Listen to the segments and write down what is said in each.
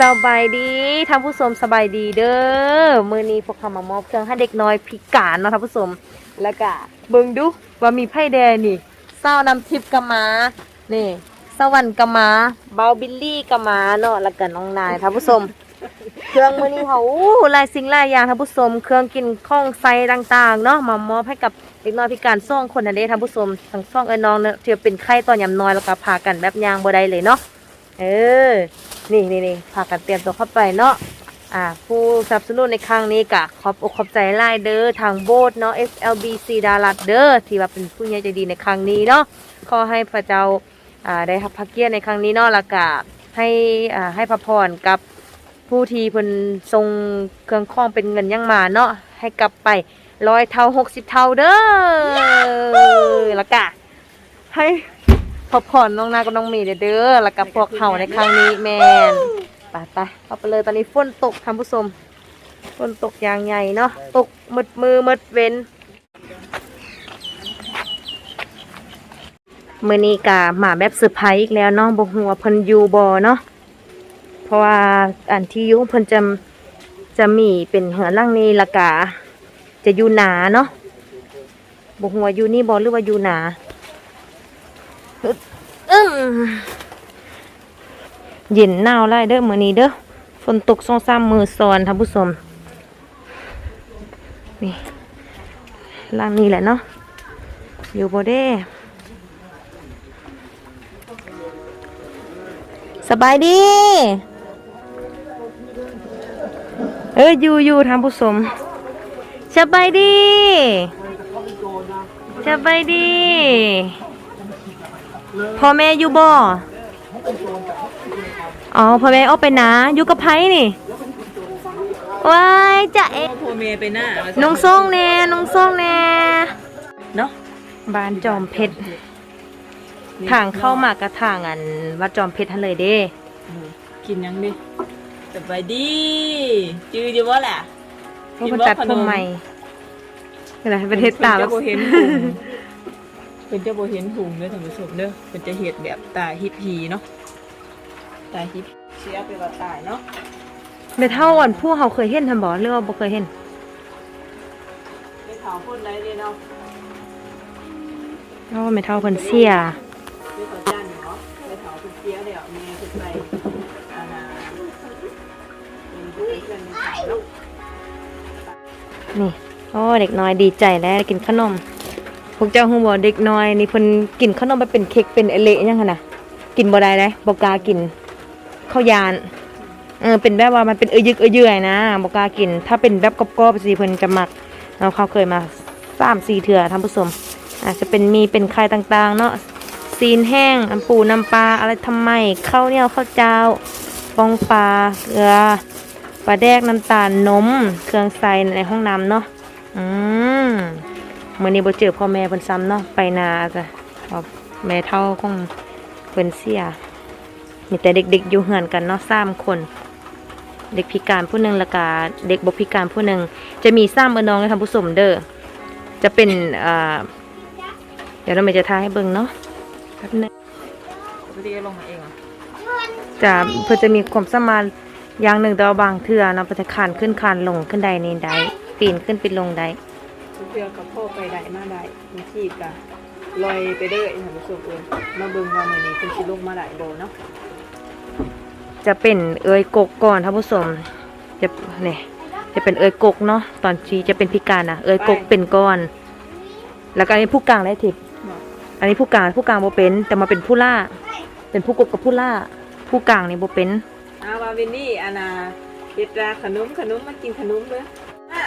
สบายดีท่านผู้ชมสบายดีเด้อมือนี้พวกเขามามอบเครื่องให้เด็กน้อยพิการเนาะท่านผู้ชมแล้วก็เบิ่งดูว่ามีไพ่แดงนี่เศร้านำทิพย์กะมานี่สวรรค์กะมาเบาบิลลี่กะมาเนาะแล้วก็น้องนายท่านผู้ชมเครื่องมือนี้เขาหลายสิ่งหลายอย่างท่านผู้ชมเครื่องกินข้องไซต่างๆเนาะมามอบให้กับเด็กน้อยพิการซ่องคนนั่นเด้ท่านผู้ชมทั้งซ่องเอ้น้องเนี่ยที่เป็นไข้ตอนยาน้อยแล้วก็พากันแบบยางบ่ได้เลยเนาะเออ นี่นี่นี่พากันเตรียมตัวเข้าไปเนาะอ่าผู้สนับสนุนในครั้งนี้กะขอบอกขอบใจไล่เด้อทางโบสถ์เนาะ SLBC ดารัดเด้อที่ว่าเป็นผู้ใหญ่ใจดีในครั้งนี้เนาะขอให้พระเจ้าอ่าได้รับพระเกียรติในครั้งนี้เนาะแล้วก็ให้อ่าให้พระพรกับผู้ที่เพิ่นทรงเครื่องข้องเป็นเงินยังมาเนาะให้กลับไปร้อยเท่าหกสิบเท่าเด้อแล้วก็ให้ พอผ่อนน้องนากับน้องเมีเด้อเด้อแล้วกับพวกเขาในครั้งนี้แมนไปไปเอาไปเลยตอนนี้ฝนตกท่านผู้ชมฝนตกอย่างใหญ่เนาะตกมืดมือมืดเว้นมือนี้กะหมาแบบเซอร์ไพรส์อีกแล้วเนาะบหัวาเพิ่นอยูบอเนาะเพราะว่าอันที่อยูเพิ่นจะจะมีเป็นเหือล่างนี้ละกะจะอยู่หนาเนาะบหัวาอยู่นี่บอหรือว่าอยู่หนา อึ้งเย็นหนาวไล่เด้อมื้อนี้เด้อฝนตกสองสามมือซอนท่านผู้ชมนี่ล่างนี้แหละเนาะอยู่บ่เด้สบายดี เอ้ยอยู่อยู่ท่านผู้ชมสบายดีสบายดี พ่อแม่อยู่บ่อ๋อพ่อแม่ออกไปนะอยู่กับไผนี่ว้ายจะเอ๊ะพ่อเมย์ไปหน้าน้องส่งแน่น้องส่งแน่เนาะบ้านจอมเพชรทางเข้ามากระทางอันวัดจอมเพชรทันเลยเด้กินยังดิสบายดีจืออยู่ว่าแหละเพราะมันตัดผมใหม่อะไรประเทศตาแล้แล้ววโบเห็นหุง เป็นจะโบเห็นหุงเด้อท่านผู้ชมเด้อเป็นจะเห็ดแบบตาฮิปพีเนาะตาฮิปเสียไปว่าตายเนาะเดี๋ยวเท่าอ่อนผู้เขาเคยเห็นทันบ่หรือว่าบ่เคยเห็นไปเผาพ่นไรเลยเนาะเพราะว่าไม่เท่าเพิ่นเสียไปเผาจานเนาะไปเผาเป็นเสียเดี๋ยวเมย์ขึ้นไปอาณาเป็นผู้เป็นเพื่อนในสายเนาะนี่โอ้เด็กน้อยดีใจแล้วได้กินขนม พวกเจ้าฮู้บ่เด็กน้อยนี่เพิ่นกินขนมไปเป็นเค้กเป็นอเละยังหั่นน่ะกินบ่ได้เลยบ่กล้ากินข้าวยานเออเป็นแบบว่ามันเป็นเอ้ยยึกเอ้ยเยื่อยนะบ่กล้ากิน ถ้าเป็นแบบกรอบๆสิเพิ่นจะมักเราเขาเคยมา3 4เทื่อท่านผู้ชมอาจจะเป็นมีเป็นไข่ต่างๆ เนาะซีนแห้งน้ำปูน้ำปลาอะไรทำไมข้าวเหนียวข้าวเจ้าฟองปลาเกลือปลาแดกน้ำตาลนม เครื่องใส่ในห้องน้ำเนาะอืม มื้อนี้บ่เจอพ่อแม่เพิ่นซ้ำเนาะไปนาจ้ะเพราะแม่เฒ่าคงเพิ่นเสียมีแต่เด็กๆอยู่เหือนกันเนาะสามคน เด็กพิการผู้หนึ่งและกาเด็กบพิการผู้หนึ่งจะมีซ้ำเอน้องให้ท่านผู้ชมเด้อจะเป็นอ่าเดี๋ยวเราไม่จะทายให้เบิ่งเนาะแป๊บนึงปกติก็ลงมาเองเหรอจะเพื่อจะมีความสามารถอย่างหนึ่งแต่ว่าบางเทื่อเนาะเพิ่นจะขานขึ้นขานลงขึ้นใดนี่ใดปีนขึ้นปีนลงใด เพื่อกับพ่อไปได้มาได้มีขีดกะลอยไปเด้อท่านผู้ชมเอ้ยมาเบิ่งว่ามื้อนี้เพิ่นสิลงมาได้บ่เนาะจะเป็นเอยกกก่อนท่านผู้ชมจะเนี่ยจะเป็นเอยกกเนาะตอนชีจะเป็นพิการนะเอยกกเป็นก้อน แล้วก็อันนี้ผู้กลางได้ทิพย์เนาะอันนี้ผู้กลางผู้กลางโบเป็น แต่มาเป็นผู้ล่า เป็นผู้กบกับผู้ล่า ผู้กลางนี่โบเป็นอาว่าวินนี่อานาเฮ็ดราขนมขนมมากินขนมเด้ออะ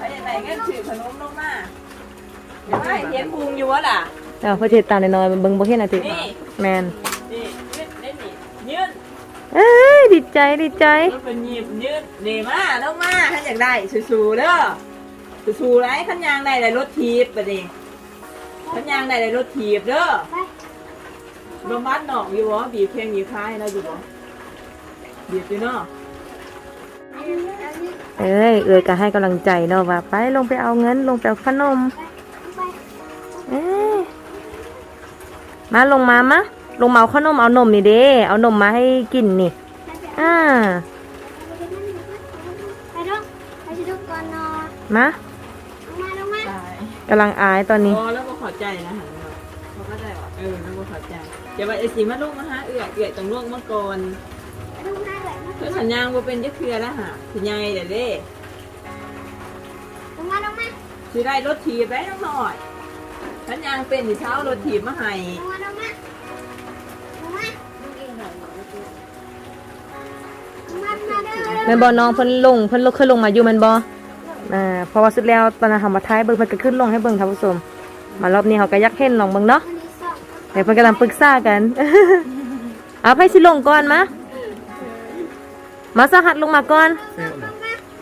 ไปไหนกันถือขนมลงมาเดี๋ยวให้เห็นพุงอยู่วะล่ะเออเพื่อเทตามน้อยๆเบิ่งบ่เห็นนะทิพย์นี่แมนนี่ยืดเล่นนี่ยืดเอ้ยดีใจดีใจมันเป็นหยิบยืดนี่มาลงมาท่านอยากได้สู้ๆเด้อสู้ๆไรขันยางได้ได้รถทีบไปดิขันยางได้ได้รถทีบเด้อบมัดหนอกอยู่วะบีบเพลงอยู่ท้ายนะอยู่วะบีบอยู่เนาะ เอ้ยเอ้ยก็ให้กำลังใจเนาะว่าไปลงไปเอาเงินลงไปเอาขนมเอ้มาลงมามะลงมาเอาขนมเอานมนี่เด้เอานมมาให้กินนี่อ่ามาลงมา กำลังอายตอนนี้ อ๋อแล้วก็ขอใจนะฮะเขาก็ได้ว่าเออแล้วก็ขอใจ เดี๋ยวไปเอซีมาลูกมะฮะเอือกเอือตรงลูกเมื่อก่อน มาเลยเพื่อสัญญาณว่าเป็นจะเคลียร์แล้วฮะสัญญาณเดี๋ยวเด้ลงมาลงมาสิได้รถถีบได้น้องหน่อยสัญญาณเป็นที่เช้ารถถีบมาให้ลงมาลงมาลงมาลงมามาเด้อแม่นบ่น้องเพิ่นลงเพิ่นลงขึ้นลงมาอยู่แม่นบ่อ่าเพราะว่าสุดแล้วตอนนั้นทำมาท้ายเบิ่งเพิ่นก็ขึ้นลงให้เบิ่งท่านผู้ชมมารอบนี้เขาก็อยากเห็นลองเบิ่งเนาะอันนี้สอง เดี๋ยวเพิ่นกำลังปรึกษากัน เอาไปสิลงก่อนมา มาสหัสลงมาก่อน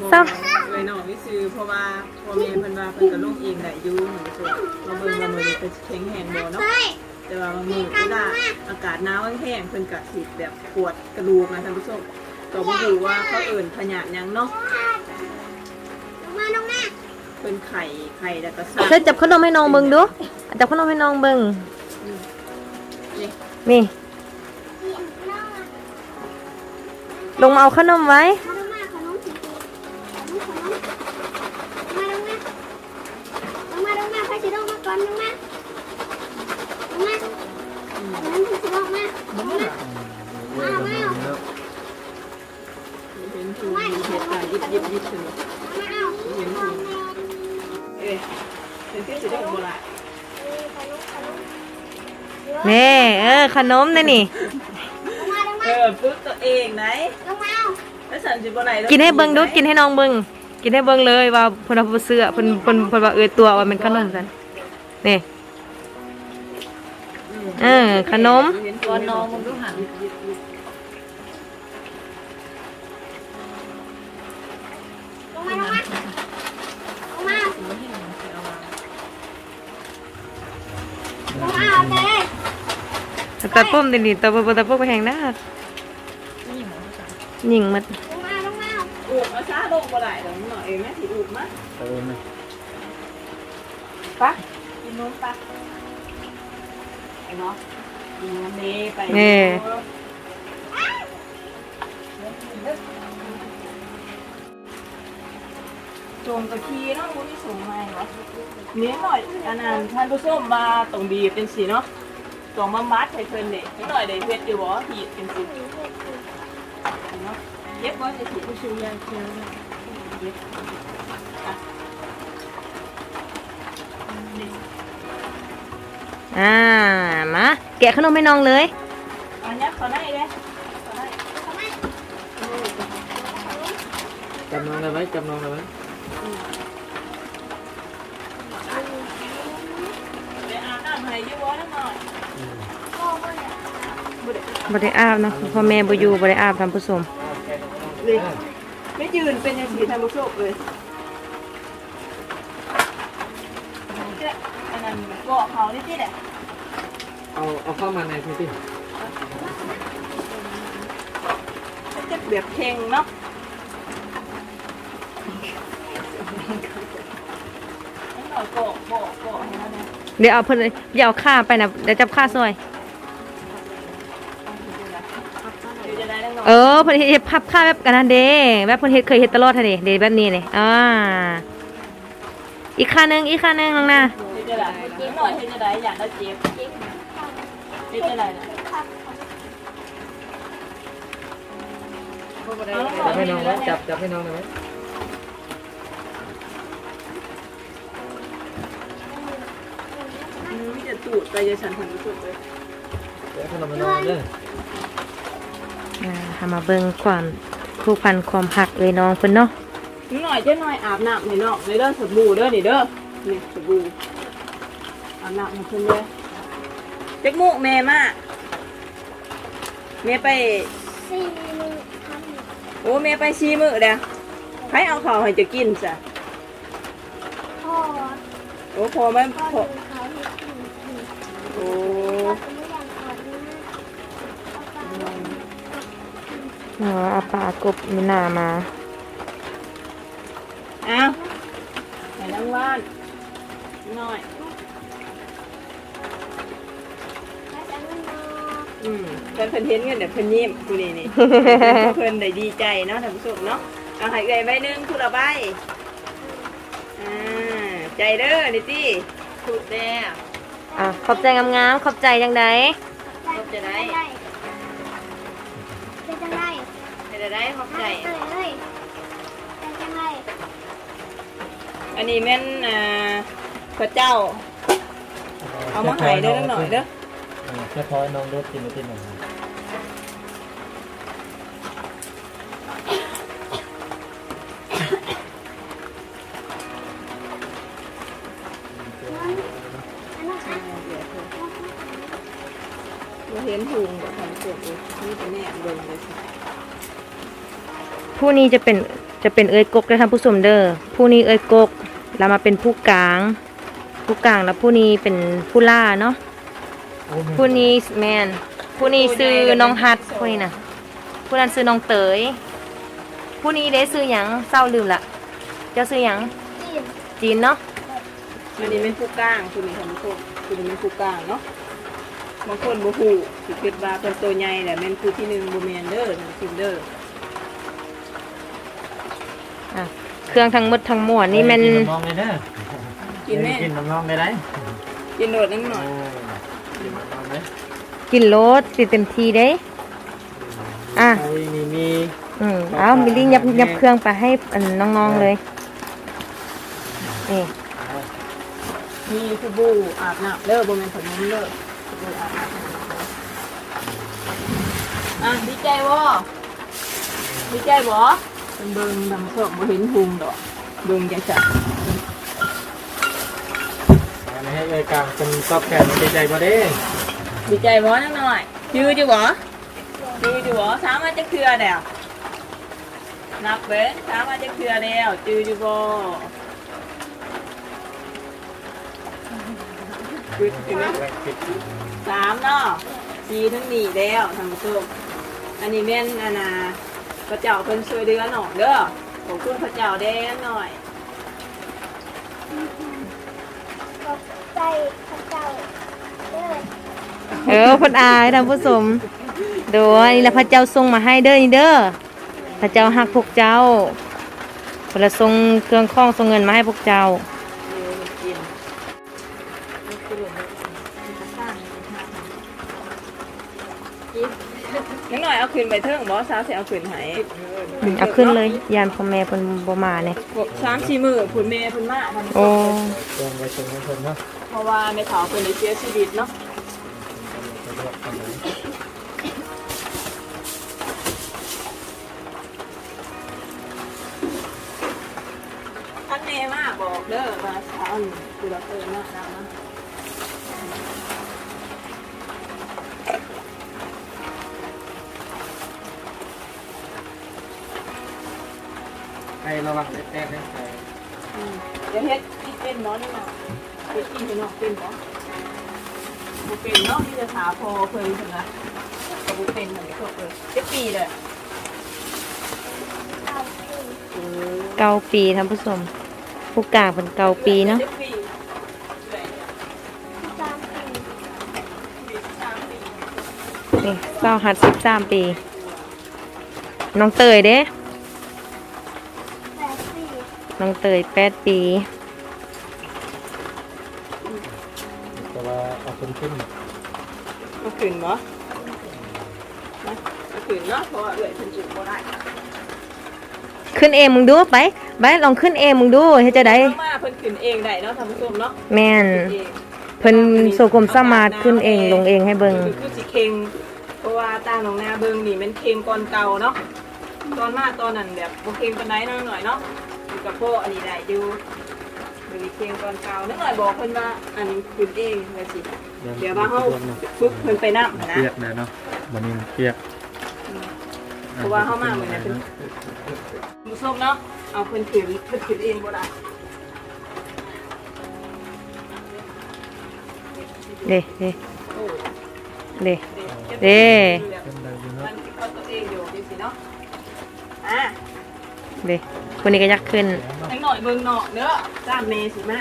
บอกซับเลยน้องนี่ซื้อเพราะว่าพ่อแม่เพิ่นว่าเพิ่นก็ลงเองได้อยู่หนูส่วนมาเบิ่งว่ามือนี้เป็นแข็งแรงบ่เนาะใช่แต่ว่ามือเวลาอากาศหนาวแห้งๆเพิ่นก็สิแบบปวดกระดูกนะท่านผู้ชมก็บ่รู้ว่าเขาเอิ้นพยาธิหยังเนาะลงมาลงมาเพิ่นไข่ไข่แล้วก็ซ่าเธอจับขนมให้น้องเบิ่งดูจับขนมให้น้องเบิ่งนี่นี่ ลงมาเอาขนมไว้ลงมาข้าวนมสิสิลงมาลงมาไปชิลลงมาก่อนลงมาลงมาอืมขนมสีลงมาลงมามามาเห็นคือมีเหตุการณ์ยิบยิบยิบขึ้นมามาเอาเห็นคือเอ้ยเป็นที่สิได้บ่ล่ะนี่ เออ ขนมนี่นี่ เออฝึกตัวเองไหน สันสิบ่ไหลกินให้เบิ่งดูกินให้น้องเบิ่งกินให้เบิ่งเลยว่าเพิ่นเอาบ่เสื้อเพิ่นเพิ่นเพิ่นว่าเออตัวว่ามันขนมซั่นนี่เออขนมก่อนน้องมึงดูหันลงมาลงมาลงมาลงมาเอาเต้ตะปุ่มดินี่ตะปุ่มตะปุ่มไปแหงหน้าหญิงมัดลงมาลงมา อูกมาซาลงบ่ไหลแล้วหน่อยเองแม่สิอูกมาไปเองไหมปะกินนมปะไอ้เนาะกินนมนี้ไปแม่จงกะทีเนาะบ่มีสูงไงวะเนี้ยหน่อยอันนั้นท่านผู้ชมมาตรงบีบเป็นสีเนาะตรงมามัดให้เพิ่นเด็กนิดหน่อยได้เฮ็ดอยู่บ่หีดเป็นสีเนาะ ย็บบ่จะสิผู้ชูยางเคียวเนี่ยเย็บอะนี่อ่า มาแกะขนมให้น้องเลยอันนี้ขอได้เลยขอได้จำน้องได้ไหมจำน้องได้ไหมเดี๋ยวอาบน้ำให้อยี่วอนิดหน่อยอืมบ่ได้บ่ได้อาบเนาะพ่อแม่บ่อยู่บ่ได้อาบท่านผู้ชม เลย ไม่ยืนเป็นยังสีทำบุโชคเลยเจ๊อันนั้นเกาะเขานี่ที่แหละเอาเอาเข้ามาในพื้นที่มันจะแบบเพลงเนาะนิดหน่อยเกาะเกาะเกาะให้แล้วเนี่ยเดี๋ยวเอาเพิ่นอย่าเอาข้าไปนะเดี๋ยวจับข้าซอย เออเพิ่นเฮ็ดพับข้าแบบกันนั้นเด้แบบเพิ่นเฮ็ดเคยเฮ็ดตลอดหั่นเด้เด้แบบนี้นี่อ่าอีกข้าหนึงอีกข้าหนึงน้องนาเดี๋ยวจะได้นิดหน่อยเดี๋ยวจะได้อยากได้เจ็บเดี๋ยวจะได้จับให้น้องไว้จับจับให้น้องได้ไหมอืมมีแต่ตูดไปจะฉันทำบุโชคเลยเดี๋ยวขนมให้น้องเด้อ อ่าหามาเบิ่งความผูกพันความหักเอ้ยน้องเพิ่นเนาะนิดหน่อยเจ๊หน่อยอาบน้ำให้น้องในเด้อสบู่เด้อนี่เด้อนี่สบู่อาบน้ำให้เพิ่นเลยเจ๊กมุกแม่มาแม่ไปสี่มือทโอ้แม่ไปชีมือเด้อใครเอาข้าวให้จะกินจ้ะพ่อโอ้พอไหมพ่อพอดูเขาที่กินกินโอ้ พ่อไม่อยากกอดนะอ๋ อเอาปลากบมีหน้ามาเอาให้นั่งบ้านนิดหน่อยแล้วจะไม่นอนอืมแต่เพิ่นเห็นเงินเดี๋ยวเพิ่นยิ้มกูนี่นี่ เพิ่นได้ดีใจเนาะท่านผู้ชมเนาะเอาให้เอื้อยใบหนึงคุณละใบอ่าใจเด้อนิตี้พูดแน่อะขอบใจงามๆขอบใจยังไงจะได้ เป็นจังไรให้ได้ได้ขอบใจ เอ้ยเอ้ยเป็นจังไรอันนี้แม่นอ่าพระเจ้า เอามาใหายเด้อหน่อยเด้อเออแค่พอให้น้องรถกินไม่กินหน่อย อันนั้นอะ เราเห็นหุงแบบทำสดเลยนี่เป็นแน่เบิ่งเลยสิผู้นี้จะเป็นจะเป็นเอ้ยกกได้อท่านผู้ชมเด้อผู้นี้เอ้ยกกแล้วมาเป็นผู้กลาง ผู้กลางแล้วผู้นี้เป็นผู้ล่าเนาะผู้นี้แมนผู้นี้ซื้อน้องฮัดผู้นี้นะผู้นั้นซื้อน้องเตยผู้นี้ได้ซื้อหยังเศร้าลืมละเจ้าซื้อหยังจีนจีนเนาะอันนี้เป็นผู้กลางคุณนี่ทำสดคุณนี่เป็นผู้กลางเนาะ บางคนบ่ฮู้สิคิดว่าเป็นตัวใหญ่แหละแม่นผู้ที่หนึ่งบ่แม่นเด้อทำซิมเด้ออะเครื่องทั้งหมดทั้งมวลนี่แมันกินน้องเลยเด้อกินแม่กินน้องได้ไหมกินโดดนิดหน่อยกินน้องไหมกินโลดสิเต็มทีเด้อะไอ้มีมีอืมเอามิลลี่ยับยับเครื่องไปให้อันน้องๆเลยนี่มีสบู่อาบน้ำเด้อบ่แม่นขนมเด้อสบู่ อาบน้ำอะดีใจบ่ดีใจบ่เป็นเบิ่งดำสดบ่เห็นหุงดอกเบิ่งจังจังอันนี้ให้เลยกลางเป็นตอบแทนมันดีใจบ่เด้ดีใจบ่นักหน่อยจื้ออยู่บ่จื้ออยู่บ่สามารถจะเคลือแล้วนับเบิ่งสามารถจะเคลือแล้วจื้ออ ยู่บ่จื้ออยู่นะสามเนาะสีทั้งนี้แล้วทำส้มอันนี้แม่นอันน่ะพระเจ้าเพิ่นช่วยเดือหน่อยเด้อขอบคุณพระเจ้าแดงหน่อยขอบใจพระเจ้าเด้อเออเพนอายท่านผู้ชมโดยนี่แหละพระเจ้าทรงมาให้เด้อนี่เด้อพระเจ้าหักพวกเจ้าเวลาทรงเครื่องข้องทรงเงินมาให้พวกเจ้า นิดหน่อยเอาคืนไปเทิงบอสาวเสียเอาคืนให้อืมเอาขึ้นเลยยานพ่อแม่เพิ่นบ่มาเนี่ยบอกสามสี่มือผุนเมย์ผุนมาทำโอ้ตรงไปตรงไปตรงเนาะเพราะว่าในเถาเป็นในเสียชีวิตเนาะท่านเมย์มาบอกเด้อว่าสาวนี่คือเราเติมมากนะ ให้ระวังแตกให้ใส่อืมเดี๋ยวเฮ็ดที่เป็นเนาะนี่เนาะเฮ็ดที่เป็นเนาะเป็นเนาะบ่เป็นเนาะที่จะถาพอเพิ่นพุ่นนะก็บ่เป็นเหมือนกันเพิ่นเจ็ดปีเลยเอาสิเออเก้าปีท่านผู้ชมผู้กลางเป็นเก้าปีเนาะ จ็ดปี นี่เศร้าหัดสิบสามปี น้องเตยเด้แปดปีน้องเตยแปดปีแต่ว่าเอาคนขึ้นเอาขึ้นบ่นะเอาขึ้นเนาะเพราะว่าเอื้อยเพิ่นจุบ่ได้ขึ้นเองมึงดูไปไปลองขึ้นเองมึงดูเฮ็ดจะได้เอามาเพิ่นขึ้นเองได้เนาะท่านผู้ชมเนาะแม่นขึ้นเองเพิ่นโซกมสามารถขึ้นเองลงเองให้เบิ่งคือคือสิเค็ง เพราะว่าตาหนองนาเบิ่งนี่มันเค็งก่อนเก่าเนาะตอนมาตอนนั้นแบบบ่เค็งปานใดเนาะหน่อยเนาะอยู่กับพ่ออันนี้ได้อยู่บ่ได้เค็งก่อนเก่านิดหน่อยบอกเพิ่นว่าอันนี้ขึ้นเองว่าสิเดี๋ยวว่าเฮาฝึกเพิ่นไปนำนะเปียกเลยเนาะวันนี้เปียกเพราะว่าเฮามาเหมือนกันเพิ่นผู้ชมเนาะเอาเพิ่นขึ้นเพิ่นขึ้นเองบ่ได้เด้เด้โอ้ เด้เด้เด้คนนี้ก็ยักขึ้นหน่อยเบิ่งหนาะเด้อจ้าเมสิมะ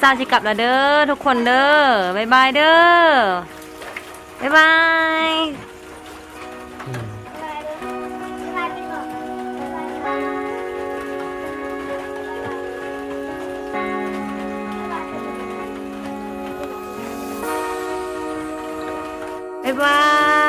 ซาชิกลับแล้วเด้อทุกคนเด้อบ๊ายบายเด้อ บ๊ายบายบ๊ายบาย